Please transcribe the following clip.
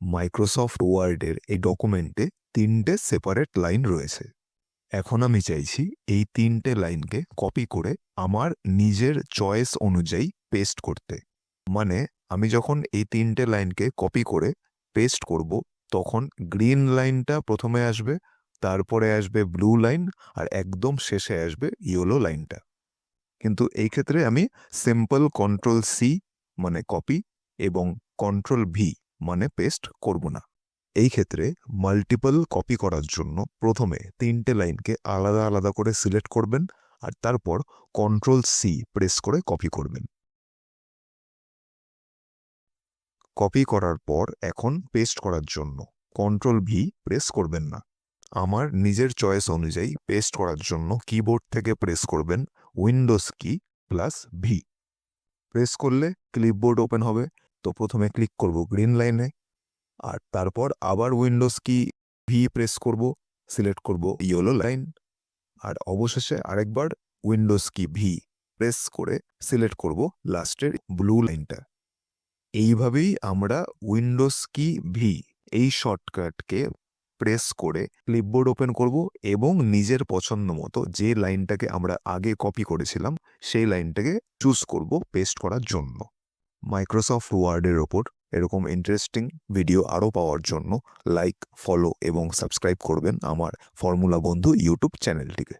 Microsoft ওয়ার্ডের এই ডকুমেন্টে তিনটে সেপারেট লাইন রয়েছে। এখন আমি চাইছি এই তিনটে লাইনকে কপি করে আমার নিজের চয়েস অনুযায়ী পেস্ট করতে। মানে আমি যখন এই তিনটে লাইনকে কপি করে পেস্ট করব, তখন গ্রিন লাইনটা প্রথমে আসবে, তারপরে আসবে ব্লু লাইন আর একদম শেষে আসবে ইয়েলো লাইনটা কিন্তু এই ক্ষেত্রে আমি সিম্পল কন্ট্রোল সি মানে কপি এবং কন্ট্রোল ভি মানে পেস্ট করব না। এই ক্ষেত্রে মাল্টিপল কপি করার জন্য প্রথমে তিনটে লাইনকে আলাদা আলাদা করে সিলেক্ট করবেন আর তারপর কন্ট্রোল সি প্রেস করে কপি করবেন। কপি করার পর এখন পেস্ট করার জন্য কন্ট্রোল ভি প্রেস করবেন না। আমার নিজের চয়েস অনুযায়ী পেস্ট করার জন্য কিবোর্ড থেকে প্রেস করবেন Windows key plus V press করলে ক্লিপবোর্ড ওপেন হবে। তো প্রথমে ক্লিক করব গ্রিন লাইনে আর তারপর আবার উইন্ডোজ কি ভি প্রেস করব সিলেক্ট করব ইয়েলো লাইন আর অবশেষে আরেকবার উইন্ডোজ কি ভি প্রেস করে সিলেক্ট করব লাস্টের ব্লু লাইনটা এইভাবেই আমরা উইন্ডোজ কি ভি এই শর্টকাটকে প্রেস করে ক্লিপবোর্ড ওপেন করব এবং নিজের পছন্দ মতো যে লাইনটাকে আমরা আগে কপি করেছিলাম, সেই লাইনটাকে চুজ করব পেস্ট করার জন্য। মাইক্রোসফট ওয়ার্ডের ওপর এরকম ইন্টারেস্টিং ভিডিও আরও পাওয়ার জন্য লাইক ফলো এবং সাবস্ক্রাইব করবেন আমার ফর্মুলা বন্ধু ইউটিউব চ্যানেলটিকে